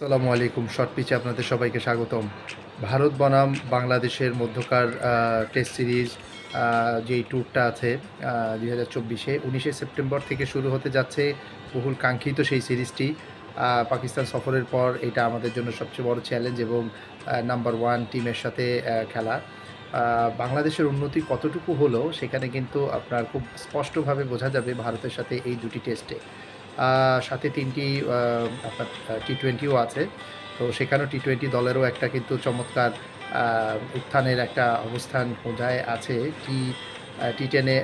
আসসালামু আলাইকুম, শর্ট পিচে আপনাদের সবাইকে স্বাগতম। ভারত বনাম বাংলাদেশের মধ্যকার টেস্ট সিরিজ যেই ট্যুরটা আছে দুই হাজার চব্বিশে। উনিশে সেপ্টেম্বর থেকে শুরু হতে যাচ্ছে বহুল কাঙ্ক্ষিত সেই সিরিজটি। পাকিস্তান সফরের পর এটা আমাদের জন্য সবচেয়ে বড় চ্যালেঞ্জ এবং নাম্বার ওয়ান টিমের সাথে খেলা। বাংলাদেশের উন্নতি কতটুকু হলো, সেখানে কিন্তু আপনার খুব স্পষ্টভাবে বোঝা যাবে ভারতের সাথে এই দুটি টেস্টে সাথে তিনটি আপনার টি টোয়েন্টিও আছে। তো সেখানেও টি টোয়েন্টি দলেরও একটা কিন্তু চমৎকার উত্থানের একটা অবস্থান বোঝায় আছে। টি টি টেনে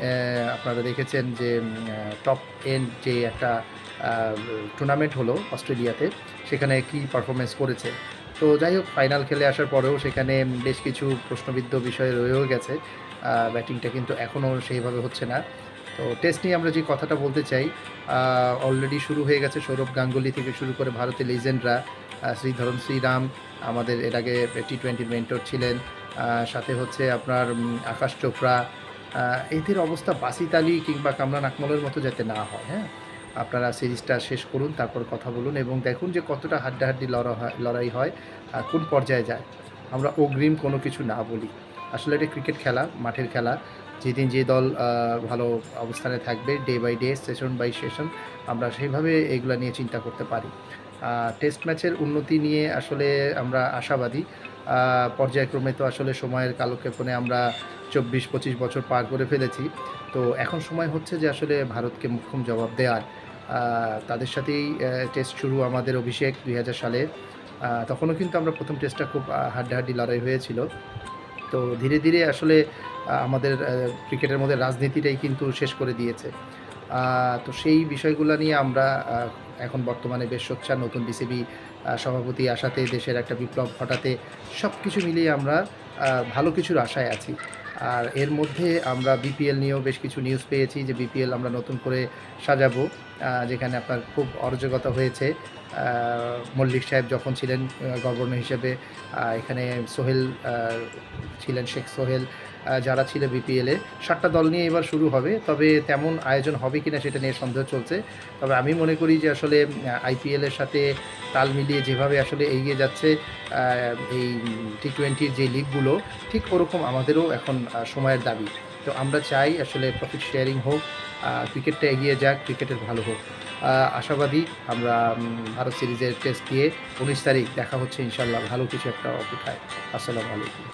আপনারা দেখেছেন যে টপ এন্ড যে একটা টুর্নামেন্ট হলো অস্ট্রেলিয়াতে, সেখানে কি পারফরমেন্স করেছে। তো যাই হোক ফাইনাল খেলে আসার পরেও সেখানে বেশ কিছু প্রশ্নবিদ্ধ বিষয় রয়েও গেছে। ব্যাটিংটা কিন্তু এখনও সেইভাবে হচ্ছে না। তো টেস্ট নিয়ে আমরা যে কথাটা বলতে চাই অলরেডি শুরু হয়ে গেছে সৌরভ গাঙ্গুলি থেকে শুরু করে ভারতের লিজেন্ডরা শ্রীধরন শ্রীরাম, আমাদের এর আগে টি টোয়েন্টি মেন্টর ছিলেন সাথে হচ্ছে আপনার আকাশ চোপড়া এদের অবস্থা বাসিত আলী কিংবা কামরান আকমলের মতো যাতে না হয় হ্যাঁ? আপনারা সিরিজটা শেষ করুন, তারপর কথা বলুন এবং দেখুন যে কতটা হাড্ডাহাড্ডি লড়া হয়, লড়াই হয় কোন পর্যায়ে যায়। আমরা অগ্রিম কোনো কিছু না বলি। আসলে এটা ক্রিকেট খেলা, মাঠের খেলা। যেদিন যে দল ভালো অবস্থানে থাকবে day by day session by session আমরা সেইভাবে এগুলো নিয়ে চিন্তা করতে পারি। টেস্ট ম্যাচের উন্নতি নিয়ে আসলে আমরা আশাবাদী। পর্যায়ক্রমে তো আসলে সময়ের কালক্ষেপণে আমরা চব্বিশ, পঁচিশ বছর পার করে ফেলেছি। তো এখন সময় হচ্ছে যে আসলে ভারতকে মুখ্যম জবাব দেওয়ার তাদের সাথেই টেস্ট শুরু আমাদের অভিষেক দুই হাজার সালে। তখনও কিন্তু আমরা প্রথম টেস্টটা খুব হাড্ডাহাড্ডি লড়াই হয়েছিল। তো ধীরে ধীরে আসলে আমাদের ক্রিকেটের মধ্যে রাজনীতিটাই কিন্তু শেষ করে দিয়েছে। তো সেই বিষয়গুলো নিয়ে আমরা এখন বর্তমানে বেশ সোচ্ছা নতুন বিসিবি সভাপতি আসাতে দেশের একটা বিপ্লব ঘটাতে সব কিছু মিলিয়ে আমরা ভালো কিছুর আশায় আছি। আর এর মধ্যে আমরা বিপিএল নিয়েও বেশ কিছু নিউজ পেয়েছি যে বিপিএল আমরা নতুন করে সাজাবো যেখানে আপনার খুব অরাজকতা হয়েছে। মল্লিক সাহেব যখন ছিলেন গভর্নর হিসেবে এখানে সোহেল ছিলেন শেখ সোহেল যারা ছিল বিপিএলে সাতটা দল নিয়ে এবার শুরু হবে, তবে তেমন আয়োজন হবে কিনা সেটা নিয়ে সন্দেহ চলছে। তবে আমি মনে করি যে আসলে আইপিএলের সাথে তাল মিলিয়ে যেভাবে আসলে এগিয়ে যাচ্ছে এই টি টোয়েন্টির যে লিগগুলো ঠিক ওরকম আমাদেরও এখন সময়ের দাবি। তো আমরা চাই আসলে প্রফিট শেয়ারিং হোক ক্রিকেটটা এগিয়ে যাক, ক্রিকেটের ভালো হোক। আশাবাদী আমরা ভারত সিরিজের টেস্ট দিয়ে উনিশ তারিখ দেখা হচ্ছে ইনশাল্লাহ ভালো কিছু একটা অপেক্ষায়। আসসালামু আলাইকুম।